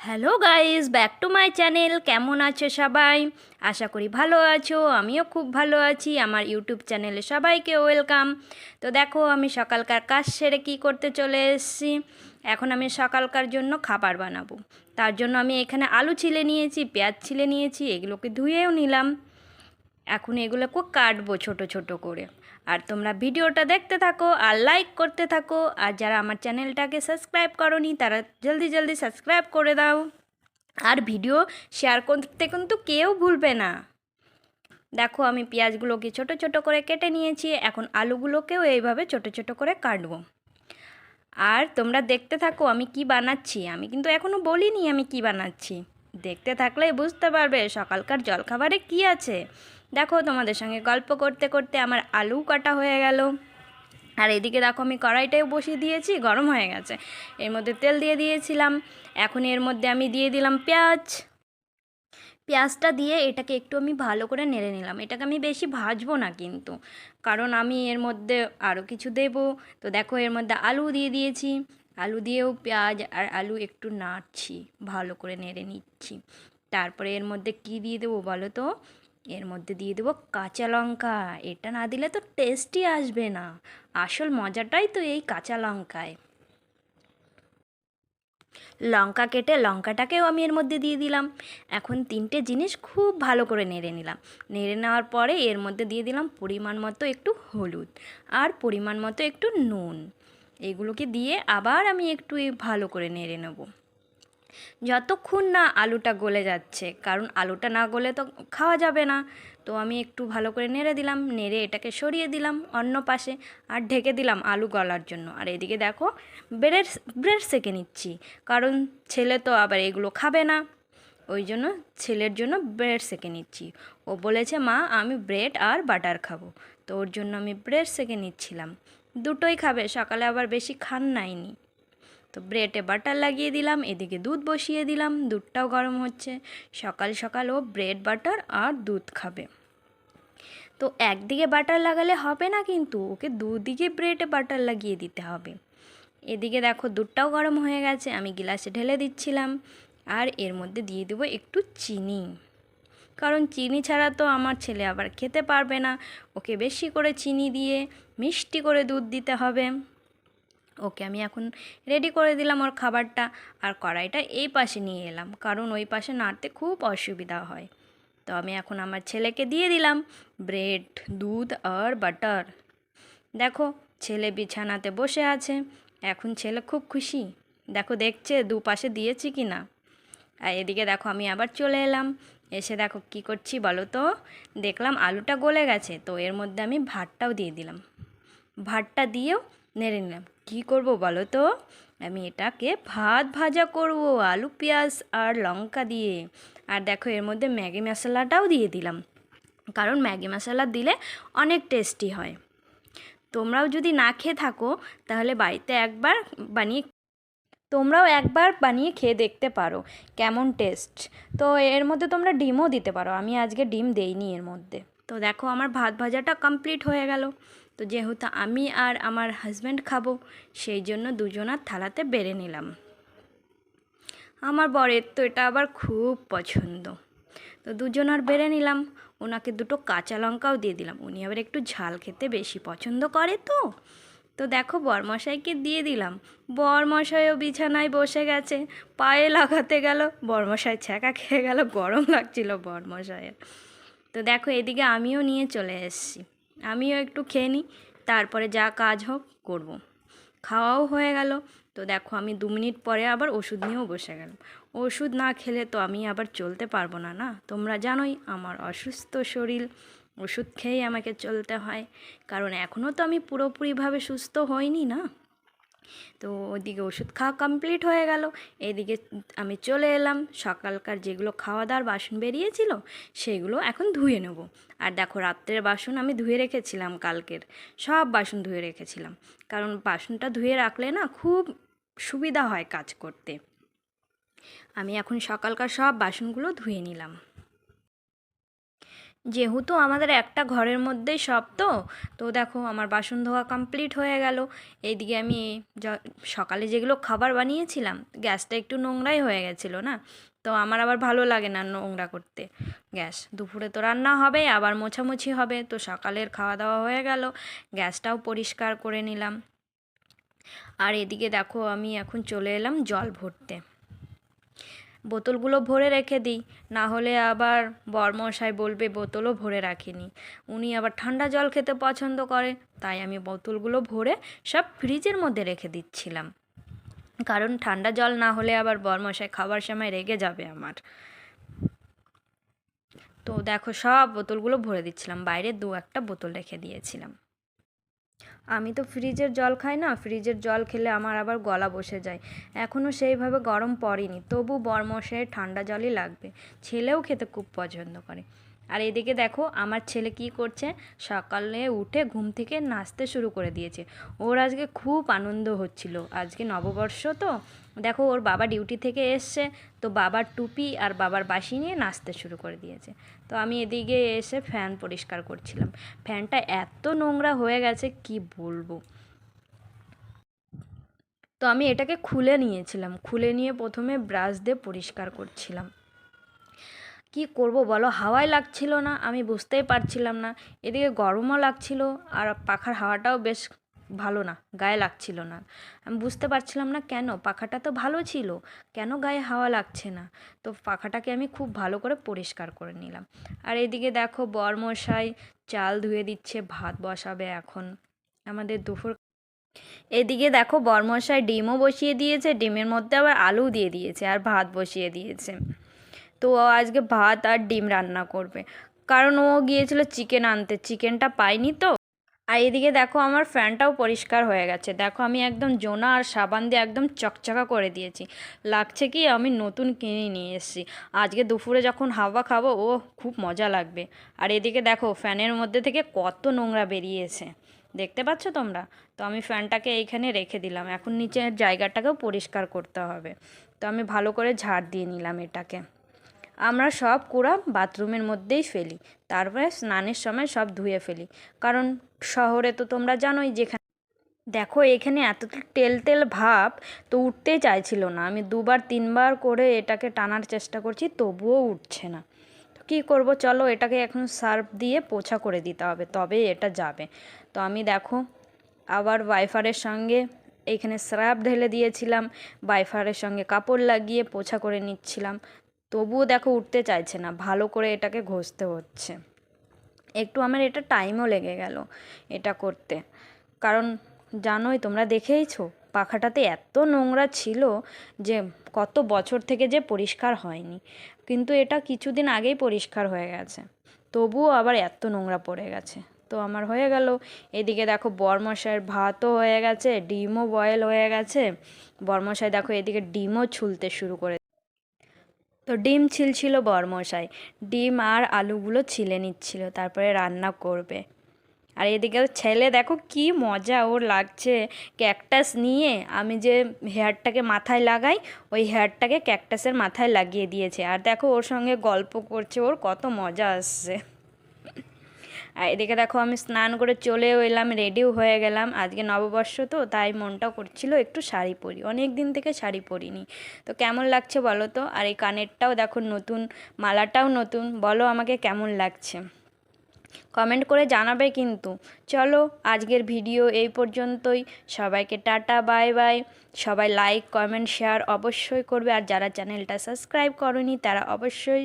Hello guys, back to my channel. কেমন আছো সবাই? আশা করি ভালো আছো, আমিও খুব ভালো আছি। আমার ইউটিউব চ্যানেলে সবাইকে ওয়েলকাম। তো দেখো, আমি সকালকার কাজ সেরে কী করতে চলে এসেছি? এখন আমি সকালকার জন্য খাবার বানাবো। তার জন্য আমি এখানে আলু ছিলে নিয়েছি, পেঁয়াজ ছিলে নিয়েছি, এগুলোকে ধুয়েও নিলাম। এখন এগুলোকে কাটবো ছোট ছোট করে। আর তোমরা ভিডিওটা দেখতে থাকো আর লাইক করতে থাকো। আর যারা আমার চ্যানেলটাকে সাবস্ক্রাইব করনি, তারা জলদি জলদি সাবস্ক্রাইব করে দাও। আর ভিডিও শেয়ার করতে কিন্তু কেউ ভুলবে না। দেখো, আমি পেঁয়াজগুলোকে ছোট ছোট করে কেটে নিয়েছি। এখন আলুগুলোকেও এইভাবে ছোট ছোট করে কাটব। আর তোমরা দেখতে থাকো আমি কি বানাচ্ছি। আমি কিন্তু এখনও বলিনি আমি কি বানাচ্ছি। দেখতে থাকলে বুঝতে পারবে সকালকার জলখাবারে কি আছে। দেখো তোমাদের সঙ্গে গল্প করতে করতে আমার আলু কাটা হয়ে গেল। আর এদিকে দেখো আমি কড়াইটাও বসিয়ে দিয়েছি, গরম হয়ে গেছে। এর মধ্যে তেল দিয়ে দিয়েছিলাম। এখন এর মধ্যে আমি দিয়ে দিলাম পেঁয়াজ। পেঁয়াজটা দিয়ে এটাকে একটু আমি ভালো করে নেড়ে নিলাম। এটাকে আমি বেশি ভাজবো না কিন্তু, কারণ আমি এর মধ্যে আরও কিছু দেবো। তো দেখো এর মধ্যে আলু দিয়ে দিয়েছি। আলু দিয়েও পেঁয়াজ আর আলু একটু নাড়ছি, ভালো করে নেড়ে নিচ্ছি। তারপরে এর মধ্যে কি দিয়ে দেবো বলো তো? এর মধ্যে দিয়ে দেবো কাঁচা লঙ্কা। এটা না দিলে তো টেস্টই আসবে না। আসল মজাটাই তো এই কাঁচা লঙ্কায়। লঙ্কা কেটে লঙ্কাটাকেও আমি এর মধ্যে দিয়ে দিলাম। এখন তিনটে জিনিস খুব ভালো করে নেড়ে নিলাম। নেড়ে নেওয়ার পরে এর মধ্যে দিয়ে দিলাম পরিমাণ মতো একটু হলুদ আর পরিমাণ মতো একটু নুন। এগুলোকে দিয়ে আবার আমি একটু ভালো করে নেড়ে নেব। যতক্ষণ না আলুটা গলে যাচ্ছে, কারণ আলুটা না গলে তো খাওয়া যাবে না। তো আমি একটু ভালো করে নেড়ে দিলাম, নেড়ে এটাকে সরিয়ে দিলাম অন্য পাশে আর ঢেকে দিলাম আলু গলার জন্য। আর এদিকে দেখো, ব্রেড ব্রেড সেকে নিচ্ছি, কারণ ছেলে তো আবার এগুলো খাবে না। ওই জন্য ছেলের জন্য ব্রেড সেকে নিচ্ছি। ও বলেছে, মা, আমি ব্রেড আর বাটার খাব। তো ওর জন্য আমি ব্রেড সেকে নিচ্ছিলাম। দুটোই খাবে, সকালে আবার বেশি খান নাইনি তো ব্রেডে বাটার লাগিয়ে দিলাম, এদিকে দুধ বসিয়ে দিলাম, দুধটাও গরম হচ্ছে। সকাল সকাল ও ব্রেড বাটার আর দুধ খাবে। তো একদিকে বাটার লাগালে হবে না কিন্তু, ওকে দুদিকে ব্রেডে বাটার লাগিয়ে দিতে হবে। এদিকে দেখো দুধটাও গরম হয়ে গেছে, আমি গিলাসে ঢেলে দিচ্ছিলাম। আর এর মধ্যে দিয়ে দেবো একটু চিনি। কারণ চিনি ছাড়া তো আমার ছেলে আবার খেতে পারবে না। ওকে বেশি করে চিনি দিয়ে মিষ্টি করে দুধ দিতে হবে। ওকে, আমি এখন রেডি করে দিলাম ওর খাবারটা আর কড়াইটা। এই পাশে নিয়ে এলাম, কারণ ওই পাশে নাড়তে খুব অসুবিধা হয়। তো আমি এখন আমার ছেলেকে দিয়ে দিলাম ব্রেড দুধ আর বাটার দেখো, ছেলে বিছানাতে বসে আছে, এখন ছেলে খুব খুশি। দেখো, দেখছে দুপাশে দিয়েছি কি না। আর এদিকে দেখো, আমি আবার চলে এলাম, এসে দেখো কি করছি বলো তো? দেখলাম আলুটা গলে গেছে, তো এর মধ্যে আমি ভাতটাও দিয়ে দিলাম। ভাতটা দিয়েও নেড়ে নিলাম। কী করব বলো তো? আমি এটাকে ভাত ভাজা করব, আলু, পেঁয়াজ আর লঙ্কা দিয়ে। আর দেখো, এর মধ্যে ম্যাগি মশলাটাও দিয়ে দিলাম। কারণ ম্যাগি মশলা দিলে অনেক টেস্টি হয়। তোমরাও যদি না খেয়ে থাকো, তাহলে বাড়িতে একবার বানিয়ে তোমরাও একবার বানিয়ে খেয়ে দেখতে পারো কেমন টেস্ট। তো এর মধ্যে তোমরা ডিমও দিতে পারো। আমি আজকে ডিম দেইনি এর মধ্যে। তো দেখো, আমার ভাত ভাজাটা কমপ্লিট হয়ে গেল। তো যেহেতু আমি আর আমার হাজব্যান্ড খাব, সেই জন্য দুজনার থালাতে বেড়ে নিলাম। আমার বরের তো এটা আবার খুব পছন্দ। তো দুজনার বেড়ে নিলাম, ওনাকে দুটো কাঁচা লঙ্কাও দিয়ে দিলাম। উনি আবার একটু ঝাল খেতে বেশি পছন্দ করে তো। তো দেখো বরমশাইকে দিয়ে দিলাম। বরমশাইও বিছানায় বসে গেছে, পায়ে লাগাতে গেল, বরমশাই ছ্যাঁকা খেয়ে গেল, গরম লাগছিল বরমশাইয়ের। তো দেখো এদিকে আমিও নিয়ে চলে এসেছি। আমিও একটু খেয়ে নিই, তারপরে যা কাজ হোক করব। খাওয়াও হয়ে গেল। তো দেখো আমি দু মিনিট পরে আবার ওষুধ নিয়েও বসে গেলাম। ওষুধ না খেলে তো আমি আবার চলতে পারব না না? তোমরা জানোই আমার অসুস্থ শরীর, ওষুধ খেয়েই আমাকে চলতে হয়। কারণ এখনও তো আমি পুরোপুরিভাবে সুস্থ হইনি, না? তো ওদিকে ওষুধ খাওয়া কমপ্লিট হয়ে গেল। এদিকে আমি চলে এলাম। সকালকার যেগুলো খাওয়া দাওয়ার বাসন বেরিয়েছিল, সেগুলো এখন ধুয়ে নেব। আর দেখো, রাত্রের বাসন আমি ধুয়ে রেখেছিলাম কালকের। সব বাসন ধুয়ে রেখেছিলাম। কারণ বাসনটা ধুয়ে রাখলে না খুব সুবিধা হয় কাজ করতে। আমি এখন সকালকার সব বাসনগুলো ধুয়ে নিলাম। যেহেতু আমাদের একটা ঘরের মধ্যেই সব তো তো দেখো আমার বাসন ধোয়া কমপ্লিট হয়ে গেল। এইদিকে আমি সকালে যেগুলো খাবার বানিয়েছিলাম, গ্যাসটা একটু নোংরাই হয়ে গেছিল না? তো আমার আবার ভালো লাগে না নোংরা করতে। গ্যাস, দুপুরে তো রান্না হবে, আবার মোছামুছি হবে, তো সকালের খাওয়া দাওয়া হয়ে গেল, গ্যাসটাও পরিষ্কার করে নিলাম। আর এদিকে দেখো আমি এখন চলে এলাম জল ভরতে। বোতলগুলো ভরে রেখে দিই। না হলে আবার বরমশাই বলবে, বোতলও ভরে রাখিনি। উনি আবার ঠান্ডা জল খেতে পছন্দ করে, তাই আমি বোতলগুলো ভরে সব ফ্রিজের মধ্যে রেখে দিচ্ছিলাম। কারণ ঠান্ডা জল না হলে আবার বরমশাই খাবার সময় রেগে যাবে আমার। তো দেখো, সব বোতলগুলো ভরে দিচ্ছিলাম। বাইরে দু একটা বোতল রেখে দিয়েছিলাম। আমি তো ফ্রিজের জল খাই না, ফ্রিজের জল খেলে আমার আবার গলা বসে যায়। এখনও সেইভাবে গরম পড়েনি, তবু বরমশাইয়ের ঠান্ডা জলই লাগবে। ছেলেও খেতে খুব পছন্দ করে। আর এদিকে দেখো, আমার ছেলে কি করছে? সকালে উঠে ঘুম থেকে নাচতে শুরু করে দিয়েছে। ওর আজকে খুব আনন্দ হচ্ছিল। আজকে নববর্ষ তো। দেখো, ওর বাবা ডিউটি থেকে এসছে। তো বাবার টুপি আর বাবার বাসি নিয়ে নাচতে শুরু করে দিয়েছে। তো আমি এদিকে এসে ফ্যান পরিষ্কার করছিলাম। ফ্যানটা এত নোংরা হয়ে গেছে, কি বলব? তো আমি এটাকে খুলে নিয়েছিলাম। খুলে নিয়ে প্রথমে ব্রাশ দিয়ে পরিষ্কার করছিলাম। কি করব বলো? হাওয়াই লাগছিল না, আমি বুঝতেই পারছিলাম না। এদিকে গরমও লাগছিল আর পাখার হাওয়াটাও বেশ ভালো না, গায়ে লাগছিল না। আমি বুঝতে পারছিলাম না কেন, পাখাটা তো ভালো ছিল, কেন গায়ে হাওয়া লাগছে না? তো পাখাটাকে আমি খুব ভালো করে পরিষ্কার করে নিলাম। আর এদিকে দেখো বরমশাই চাল ধুয়ে দিচ্ছে, ভাত বসাবে এখন আমাদের দুপুর। এদিকে দেখো বরমশাই ডিমও বসিয়ে দিয়েছে, ডিমের মধ্যে আবার আলু দিয়ে দিয়েছে আর ভাত বসিয়ে দিয়েছে। তো ও আজকে ভাত আর ডিম রান্না করবে। কারণ ও গিয়েছিল চিকেন আনতে চিকেনটা পাইনি তো। আর এদিকে দেখো আমার ফ্যানটাও পরিষ্কার হয়ে গেছে। দেখো আমি একদম জোনা আর সাবান দিয়ে একদম চকচকা করে দিয়েছি। লাগছে কি আমি নতুন কিনে নিয়ে এসেছি। আজকে দুপুরে যখন হাওয়া খাব, ও খুব মজা লাগবে। আর এদিকে দেখো ফ্যানের মধ্যে থেকে কত নোংরা বেরিয়েছে। দেখতে পাচ্ছ তোমরা? তো আমি ফ্যানটাকে এইখানে রেখে দিলাম। এখন নিচের জায়গাটাকেও পরিষ্কার করতে হবে। তো আমি ভালো করে ঝাড় দিয়ে নিলাম এটাকে। আমরা সব কুড়া বাথরুমের মধ্যেই ফেলি। তারপরে স্নানের সময় সব ধুয়ে ফেলি। কারণ শহরে তো তোমরা জানোই যেখানে দেখো, এখানে এত তেল তেল ভাব তো উঠতেই চাইছিল না। আমি দুবার, তিনবার করে এটাকে টানার চেষ্টা করছি, তবুও উঠছে না। তো কী করব? চলো এটাকে এখন সার্ফ দিয়ে পোছা করে দিতে হবে, তবেই এটা যাবে। তো আমি দেখো, আবার ওয়াইফারের সঙ্গে এখানে স্র্যাপ ঢেলে দিয়েছিলাম, ওয়াইফারের সঙ্গে কাপড় লাগিয়ে পোছা করে নিচ্ছিলাম। তবুও দেখো উঠতে চাইছে না, ভালো করে এটাকে ঘষতে হচ্ছে। একটু আমার এটা টাইমও লেগে গেল এটা করতে। কারণ জানোই তোমরা দেখেইছো, পাখাটাতে এত নোংরা ছিল যে কত বছর থেকে যে পরিষ্কার হয়নি। কিন্তু এটা কিছুদিন আগেই পরিষ্কার হয়ে গেছে। তবুও আবার এত নোংরা পড়ে গেছে। তো আমার হয়ে গেল। এদিকে দেখো বরমশাইয়ের ভাতও হয়ে গেছে, ডিমও বয়েল হয়ে গেছে। বরমশাই দেখো এদিকে ডিমও ছুলতে শুরু করে তো ডিম ছিলছিল বরমশাই। ডিম আর আলুগুলো ছিলে নিচ্ছিল, তারপরে রান্না করবে। আর এদিকে ছেলে দেখো কি মজা ওর লাগছে ক্যাকটাস নিয়ে আমি যে হেয়ারটাকে মাথায় লাগাই, ওই হেয়ারটাকে ক্যাকটাসের মাথায় লাগিয়ে দিয়েছে। আর দেখো ওর সঙ্গে গল্প করছে, ওর কত মজা আসছে। আর এদিকে দেখো আমি স্নান করে চলেও এলাম রেডিও হয়ে গেলাম। আজকে নববর্ষ তো, তাই মনটা করছিল একটু শাড়ি পরি। অনেক দিন থেকে শাড়ি পরিনি। তো কেমন লাগছে বলো তো? আর এই কানেরটাও দেখো নতুন, মালাটাও নতুন। বলো আমাকে কেমন লাগছে? কমেন্ট করে জানাবে কিন্তু। চলো আজকের ভিডিও এই পর্যন্তই। সবাইকে টাটা, বাই বাই। সবাই লাইক কমেন্ট শেয়ার অবশ্যই করবে। আর যারা চ্যানেলটা সাবস্ক্রাইব করনি, তারা অবশ্যই